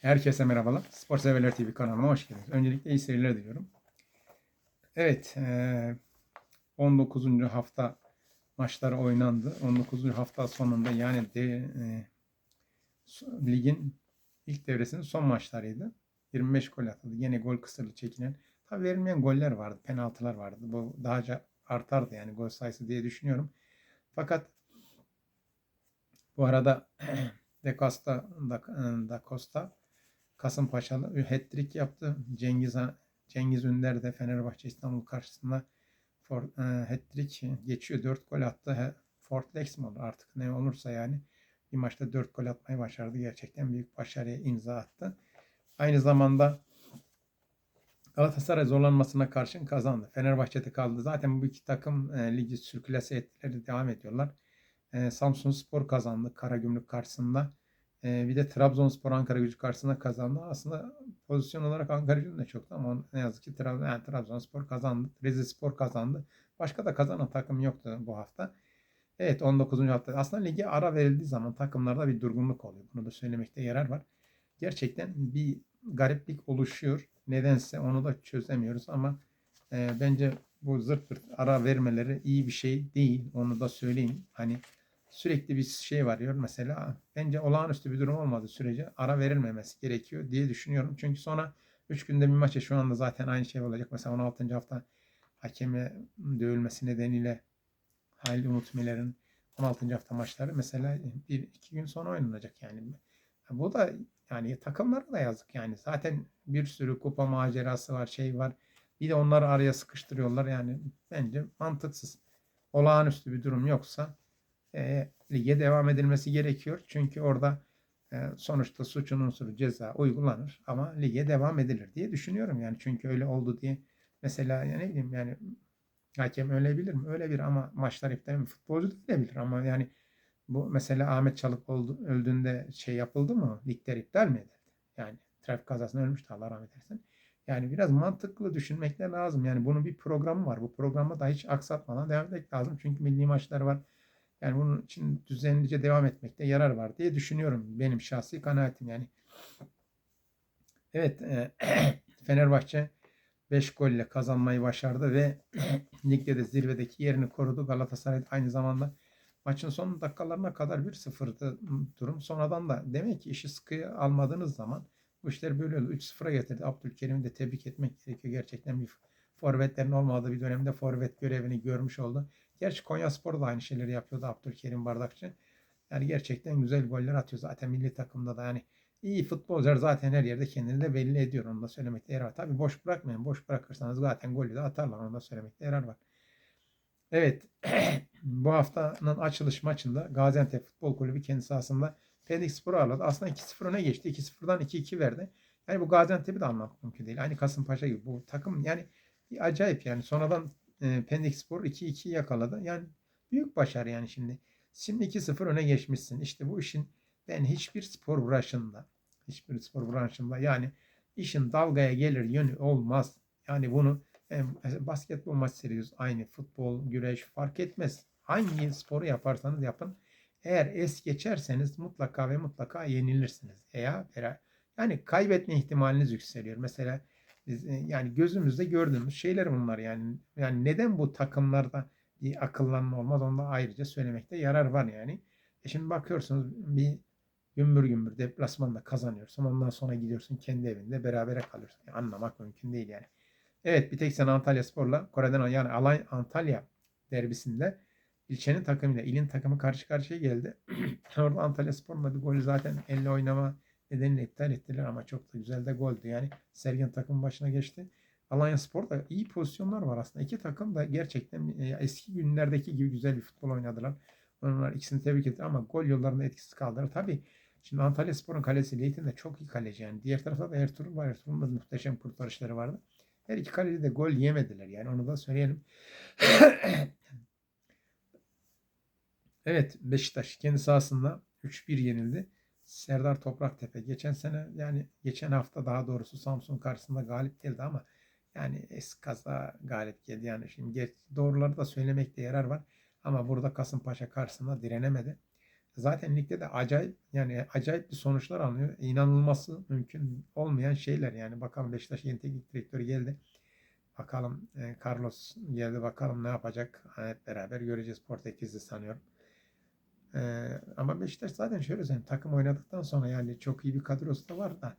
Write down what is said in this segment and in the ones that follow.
Herkese merhabalar. Spor Severler TV kanalıma hoş geldiniz. Öncelikle iyi seyirler diliyorum. Evet, eee, 19. hafta maçları oynandı. 19. hafta sonunda yani de, so- ligin ilk devresinin son maçlarıydı. 25 gol atıldı. Yine gol kısırlı çekilen. Tabii verilmeyen goller vardı, penaltılar vardı. Bu daha artardı yani gol sayısı diye düşünüyorum. Fakat bu arada De Costa, da, da Costa Kasımpaşalı hat-trick yaptı. Cengiz Cengiz Ünder de Fenerbahçe İstanbul karşısında for, e, hat-trick geçiyor. 4 gol attı. Fort Lex mi olur artık ne olursa yani bir maçta 4 gol atmayı başardı. Gerçekten büyük başarıya imza attı. Aynı zamanda Galatasaray zorlanmasına karşın kazandı. Fenerbahçe'de kaldı. Zaten bu iki takım e, ligi sürkülese ettileri devam ediyorlar. E, Samsun Spor kazandı Karagümrük karşısında. E, bir de Trabzonspor Ankara Gücü karşısında kazandı. Aslında pozisyon olarak Ankara Gücü de çoktu ama ne yazık ki Trabzon, yani Trabzonspor kazandı. Rize kazandı. Başka da kazanan takım yoktu bu hafta. Evet 19. hafta. Aslında lige ara verildiği zaman takımlarda bir durgunluk oluyor. Bunu da söylemekte yarar var. Gerçekten bir gariplik oluşuyor. Nedense onu da çözemiyoruz ama e, bence bu zırt pırt ara vermeleri iyi bir şey değil. Onu da söyleyeyim. Hani sürekli bir şey var diyor. Mesela bence olağanüstü bir durum olmadığı sürece ara verilmemesi gerekiyor diye düşünüyorum. Çünkü sonra 3 günde bir maça şu anda zaten aynı şey olacak. Mesela 16. hafta hakeme dövülmesi nedeniyle Halil Umut Miler'in 16. hafta maçları mesela bir iki gün sonra oynanacak yani. Bu da yani takımlara da yazık yani. Zaten bir sürü kupa macerası var, şey var. Bir de onları araya sıkıştırıyorlar yani. Bence mantıksız. Olağanüstü bir durum yoksa e, lige devam edilmesi gerekiyor. Çünkü orada e, sonuçta suçun unsuru ceza uygulanır ama lige devam edilir diye düşünüyorum yani. Çünkü öyle oldu diye mesela yani ne bileyim yani hakem ölebilir mi? Ölebilir ama maçlar iptal mi? Futbolcu da ölebilir ama yani bu mesela Ahmet Çalık oldu, öldüğünde şey yapıldı mı? Ligler iptal mi edildi? Yani trafik kazasında ölmüştü Allah rahmet eylesin. Yani biraz mantıklı düşünmek lazım. Yani bunun bir programı var. Bu programı da hiç aksatmadan devam etmek lazım. Çünkü milli maçlar var. Yani bunun için düzenlice devam etmekte yarar var diye düşünüyorum. Benim şahsi kanaatim yani. Evet e, Fenerbahçe 5 golle kazanmayı başardı ve ligde de zirvedeki yerini korudu. Galatasaray aynı zamanda maçın son dakikalarına kadar 1-0'dı durum. Sonradan da demek ki işi sıkıya almadığınız zaman bu işler böyle oldu. 3-0'a getirdi. Abdülkerim'i de tebrik etmek gerekiyor. Gerçekten bir forvetlerin olmadığı bir dönemde forvet görevini görmüş oldu. Gerçi Konya Spor da aynı şeyleri yapıyordu Abdülkerim Bardakçı. Yani gerçekten güzel goller atıyor. Zaten milli takımda da yani iyi futbolcular zaten her yerde kendini de belli ediyor. Onu da söylemekte yarar var. Tabii boş bırakmayın. Boş bırakırsanız zaten golü de atarlar. Onu da söylemekte yarar var. Evet. bu haftanın açılış maçında Gaziantep Futbol Kulübü kendi sahasında Pendik Spor'u ağırladı. Aslında 2-0 öne geçti. 2-0'dan 2-2 verdi. Yani bu Gaziantep'i de anlamak mümkün değil. Aynı Kasımpaşa gibi. Bu takım yani acayip yani. Sonradan e, Pendik Spor 2-2 yakaladı. Yani büyük başarı yani şimdi. Şimdi 2-0 öne geçmişsin. İşte bu işin ben hiçbir spor branşında hiçbir spor branşında yani işin dalgaya gelir yönü olmaz. Yani bunu basketbol maç seyrediyoruz. Aynı futbol, güreş fark etmez. Hangi sporu yaparsanız yapın. Eğer es geçerseniz mutlaka ve mutlaka yenilirsiniz. Veya yani kaybetme ihtimaliniz yükseliyor. Mesela yani gözümüzde gördüğümüz şeyler bunlar yani. Yani neden bu takımlarda bir akıllanma olmaz onu da ayrıca söylemekte yarar var yani. E şimdi bakıyorsunuz bir gümbür gümbür deplasmanda kazanıyorsun. Ondan sonra gidiyorsun kendi evinde berabere kalıyorsun. Yani anlamak mümkün değil yani. Evet bir tek sen Antalya Spor'la Kore'den yani Alay Antalya derbisinde ilçenin takımıyla ilin takımı karşı karşıya geldi. Orada Antalya Spor'un bir golü zaten elle oynama nedeniyle iptal ettiler ama çok da güzel de goldü. Yani Sergen takım başına geçti. Alanya Spor'da iyi pozisyonlar var aslında. İki takım da gerçekten e, eski günlerdeki gibi güzel bir futbol oynadılar. Onlar ikisini tebrik etti ama gol yollarında etkisiz kaldılar. Tabii şimdi Antalya Spor'un kalesi Leytin de çok iyi kaleci yani. Diğer tarafta da Ertuğrul var. Ertuğrul'un da muhteşem kurtarışları vardı. Her iki kaleci de gol yemediler yani onu da söyleyelim. evet Beşiktaş kendi sahasında 3-1 yenildi. Serdar Topraktepe geçen sene yani geçen hafta daha doğrusu Samsun karşısında galip geldi ama yani eskaza galip geldi. Yani şimdi doğruları da söylemekte yarar var. Ama burada Kasımpaşa karşısında direnemedi. Zaten ligde de acayip yani acayip bir sonuçlar alınıyor. İnanılması mümkün olmayan şeyler yani. Bakalım Beşiktaş yeni teknik direktörü geldi. Bakalım e, Carlos geldi bakalım ne yapacak. Hep beraber göreceğiz Portekizli sanıyorum. E, ama Beşiktaş zaten şöyle söyleyeyim takım oynadıktan sonra yani çok iyi bir kadrosu da var da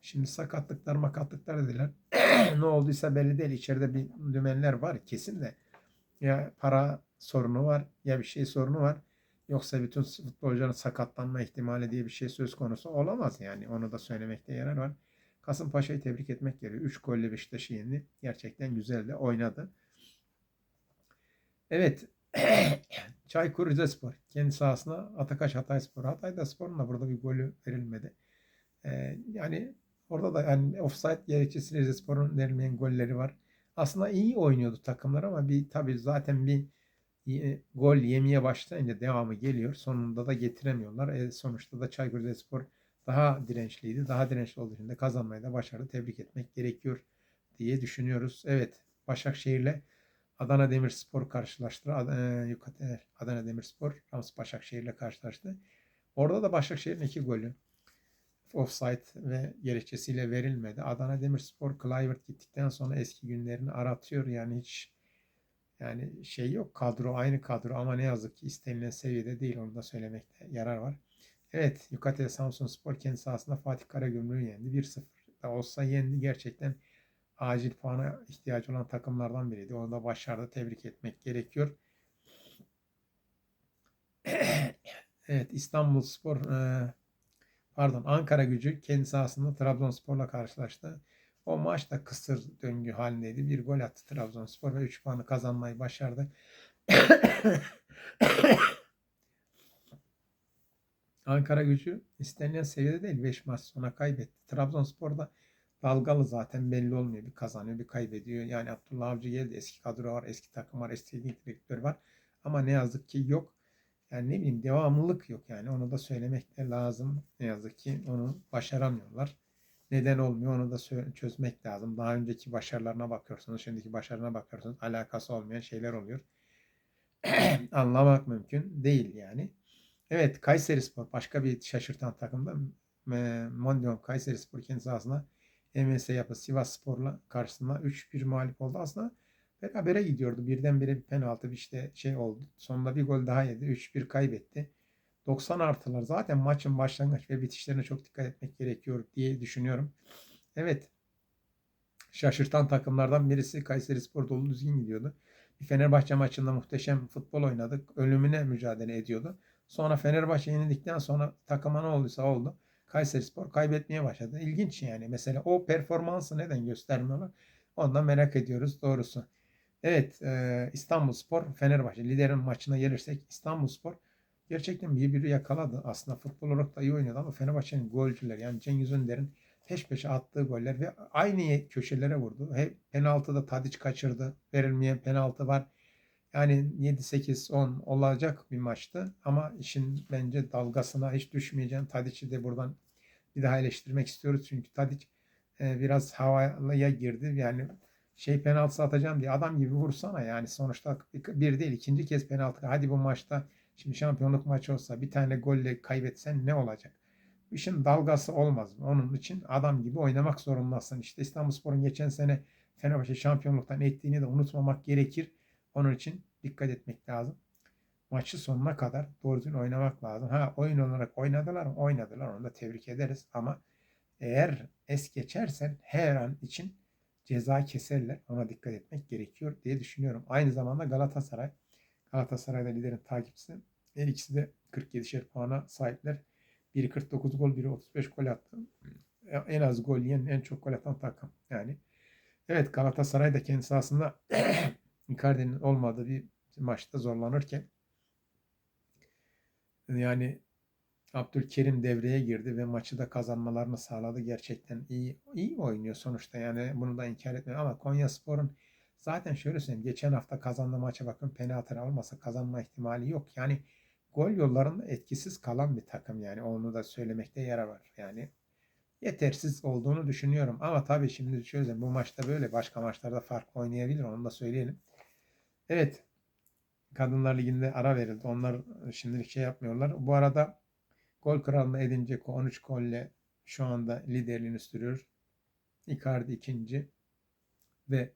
şimdi sakatlıklar makatlıklar dediler. ne olduysa belli değil. İçeride bir dümenler var kesin de. Ya para sorunu var ya bir şey sorunu var. Yoksa bütün futbolcuların sakatlanma ihtimali diye bir şey söz konusu olamaz yani. Onu da söylemekte yarar var. Kasımpaşa'yı tebrik etmek gerekiyor. 3 golle Beşiktaş'ı yendi. Gerçekten güzel de oynadı. Evet. Çaykur Rizespor. Kendi sahasına Atakaş Hatayspor. Hatay'da Spor'un da burada bir golü verilmedi. Ee, yani orada da yani offside gerekçesiyle Rizespor'un verilmeyen golleri var. Aslında iyi oynuyordu takımlar ama bir tabii zaten bir gol yemeye başlayınca devamı geliyor. Sonunda da getiremiyorlar. E, sonuçta da Çaykur Rizespor daha dirençliydi. Daha dirençli olduğu için de kazanmayı da başardı. Tebrik etmek gerekiyor diye düşünüyoruz. Evet Başakşehir'le Adana Demirspor karşılaştı. E, Adana Demirspor Rams Başakşehir'le karşılaştı. Orada da Başakşehir'in iki golü offside ve gerekçesiyle verilmedi. Adana Demirspor Kluivert gittikten sonra eski günlerini aratıyor. Yani hiç yani şey yok kadro aynı kadro ama ne yazık ki istenilen seviyede değil onu da söylemekte yarar var. Evet Yukatel Samsun Spor kendi sahasında Fatih Karagümrük'ü yendi. 1-0 da olsa yendi. Gerçekten acil puana ihtiyacı olan takımlardan biriydi. Onu da başardı. Tebrik etmek gerekiyor. evet İstanbul Spor e, pardon Ankara gücü kendi sahasında Trabzonspor'la karşılaştı. O maç da kısır döngü halindeydi. Bir gol attı Trabzonspor ve 3 puanı kazanmayı başardı. Ankara gücü istenilen seviyede değil. 5 maç sonra kaybetti. Trabzonspor da dalgalı zaten belli olmuyor. Bir kazanıyor bir kaybediyor. Yani Abdullah Avcı geldi. Eski kadro var, eski takım var, eski direktör var. Ama ne yazık ki yok. Yani ne bileyim devamlılık yok yani. Onu da söylemek de lazım. Ne yazık ki onu başaramıyorlar neden olmuyor onu da çözmek lazım. Daha önceki başarılarına bakıyorsunuz, şimdiki başarılarına bakıyorsunuz. Alakası olmayan şeyler oluyor. Anlamak mümkün değil yani. Evet Kayseri Spor başka bir şaşırtan takımda. Mondial Kayseri Spor kendi sahasında MS yapı Sivas Spor'la karşısında 3-1 mağlup oldu. Aslında berabere gidiyordu. Birdenbire bir penaltı bir işte şey oldu. Sonunda bir gol daha yedi. 3-1 kaybetti. 90 artılar. Zaten maçın başlangıç ve bitişlerine çok dikkat etmek gerekiyor diye düşünüyorum. Evet. Şaşırtan takımlardan birisi Kayseri Spor dolu düzgün gidiyordu. Bir Fenerbahçe maçında muhteşem futbol oynadık. Ölümüne mücadele ediyordu. Sonra Fenerbahçe yenildikten sonra takıma ne olduysa oldu. Kayseri Spor kaybetmeye başladı. İlginç yani. Mesela o performansı neden göstermiyorlar? Ondan merak ediyoruz doğrusu. Evet İstanbul Spor Fenerbahçe liderin maçına gelirsek İstanbul Spor gerçekten birbiri yakaladı. Aslında futbol olarak da iyi oynadı ama Fenerbahçe'nin golcüleri yani Cengiz Önder'in peş peşe attığı goller ve aynı köşelere vurdu. Hep penaltıda Tadiç kaçırdı. Verilmeyen penaltı var. Yani 7-8-10 olacak bir maçtı. Ama işin bence dalgasına hiç düşmeyeceğim. Tadiç'i de buradan bir daha eleştirmek istiyoruz. Çünkü Tadiç e, biraz havaya girdi. Yani şey penaltı atacağım diye adam gibi vursana yani sonuçta bir değil ikinci kez penaltı. Hadi bu maçta Şimdi şampiyonluk maçı olsa bir tane golle kaybetsen ne olacak? İşin dalgası olmaz? Onun için adam gibi oynamak zorundasın. İşte İstanbulspor'un geçen sene Fenerbahçe şampiyonluktan ettiğini de unutmamak gerekir. Onun için dikkat etmek lazım. Maçı sonuna kadar doğru düzgün oynamak lazım. Ha oyun olarak oynadılar mı? Oynadılar. Onu da tebrik ederiz. Ama eğer es geçersen her an için ceza keserler. Ona dikkat etmek gerekiyor diye düşünüyorum. Aynı zamanda Galatasaray Galatasaray'da liderin takipçisi. Her ikisi de 47'şer puana sahipler. Biri 49 gol, biri 35 gol attı. En az gol yiyen, en çok gol atan takım. Yani evet Galatasaray da kendisi aslında Icardi'nin olmadığı bir maçta zorlanırken yani Abdülkerim devreye girdi ve maçı da kazanmalarını sağladı. Gerçekten iyi iyi oynuyor sonuçta yani bunu da inkar etmiyorum ama Konya Spor'un Zaten şöyle söyleyeyim. Geçen hafta kazandığı maça bakın penaltı almasa kazanma ihtimali yok. Yani gol yollarında etkisiz kalan bir takım yani. Onu da söylemekte yarar var. Yani yetersiz olduğunu düşünüyorum. Ama tabii şimdi şöyle bu maçta böyle başka maçlarda farklı oynayabilir. Onu da söyleyelim. Evet. Kadınlar Ligi'nde ara verildi. Onlar şimdilik şey yapmıyorlar. Bu arada gol kralına Edin Dzeko 13 golle şu anda liderliğini sürüyor. Icardi ikinci ve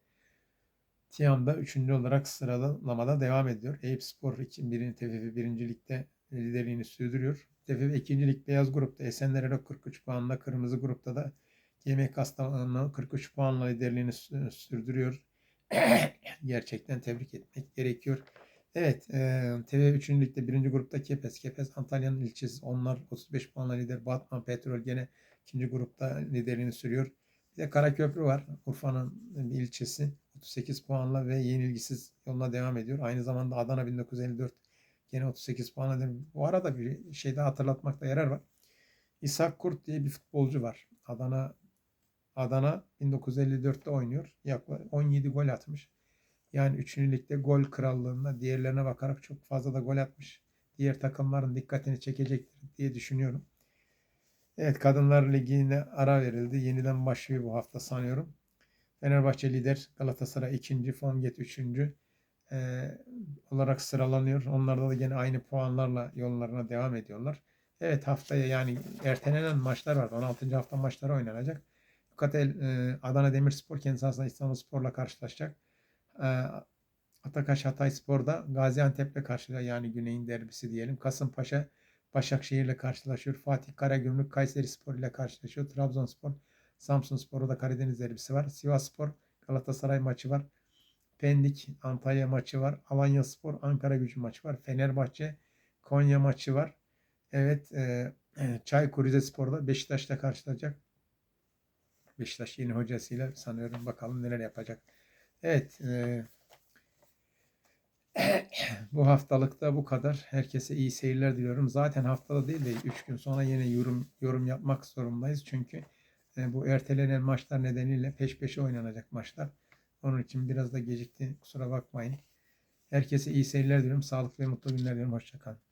Tiam da üçüncü olarak sıralamada devam ediyor. Eyüp Spor 1. TFF 1. Lig'de liderliğini sürdürüyor. TFF 2. Lig beyaz grupta Esenler 43 puanla, kırmızı grupta da GMK Kastamonu 43 puanla liderliğini sü- sürdürüyor. Gerçekten tebrik etmek gerekiyor. Evet, e, TV 3. Lig'de 1. grupta Kepez. Kepez Antalya'nın ilçesi. Onlar 35 puanla lider. Batman Petrol gene 2. grupta liderliğini sürüyor. Bir de Karaköprü var. Urfa'nın bir ilçesi. 38 puanla ve yenilgisiz yoluna devam ediyor. Aynı zamanda Adana 1954 gene 38 puanla. Bu arada bir şey daha hatırlatmakta yarar var. İshak Kurt diye bir futbolcu var. Adana Adana 1954'te oynuyor. Yaklaşık 17 gol atmış. Yani 3. ligde gol krallığında diğerlerine bakarak çok fazla da gol atmış. Diğer takımların dikkatini çekecektir diye düşünüyorum. Evet Kadınlar Ligi'ne ara verildi. Yeniden başlıyor bu hafta sanıyorum. Fenerbahçe lider, Galatasaray ikinci, Fonget üçüncü eee, olarak sıralanıyor. Onlar da yine aynı puanlarla yollarına devam ediyorlar. Evet haftaya yani ertelenen maçlar var. 16. hafta maçları oynanacak. Yukatel eee, Adana Demirspor kendi sahasında İstanbulspor'la karşılaşacak. Eee, Atakaş Hatay Spor'da Gaziantep'le karşılaşacak. Yani Güney'in derbisi diyelim. Kasımpaşa Başakşehir'le karşılaşıyor. Fatih Karagümrük Kayseri Spor ile karşılaşıyor. Trabzonspor Samsun Spor'da da Karadeniz derbisi var. Sivas Spor Galatasaray maçı var. Pendik Antalya maçı var. Alanya Spor Ankara Gücü maçı var. Fenerbahçe Konya maçı var. Evet e, Çaykur Rizespor'da Beşiktaş'la karşılaşacak. Beşiktaş yeni hocasıyla sanıyorum bakalım neler yapacak. Evet e, bu haftalıkta bu kadar. Herkese iyi seyirler diliyorum. Zaten haftada değil de 3 gün sonra yine yorum yorum yapmak zorundayız. Çünkü e, bu ertelenen maçlar nedeniyle peş peşe oynanacak maçlar. Onun için biraz da gecikti. Kusura bakmayın. Herkese iyi seyirler diliyorum. Sağlıklı ve mutlu günler diliyorum. Hoşçakalın.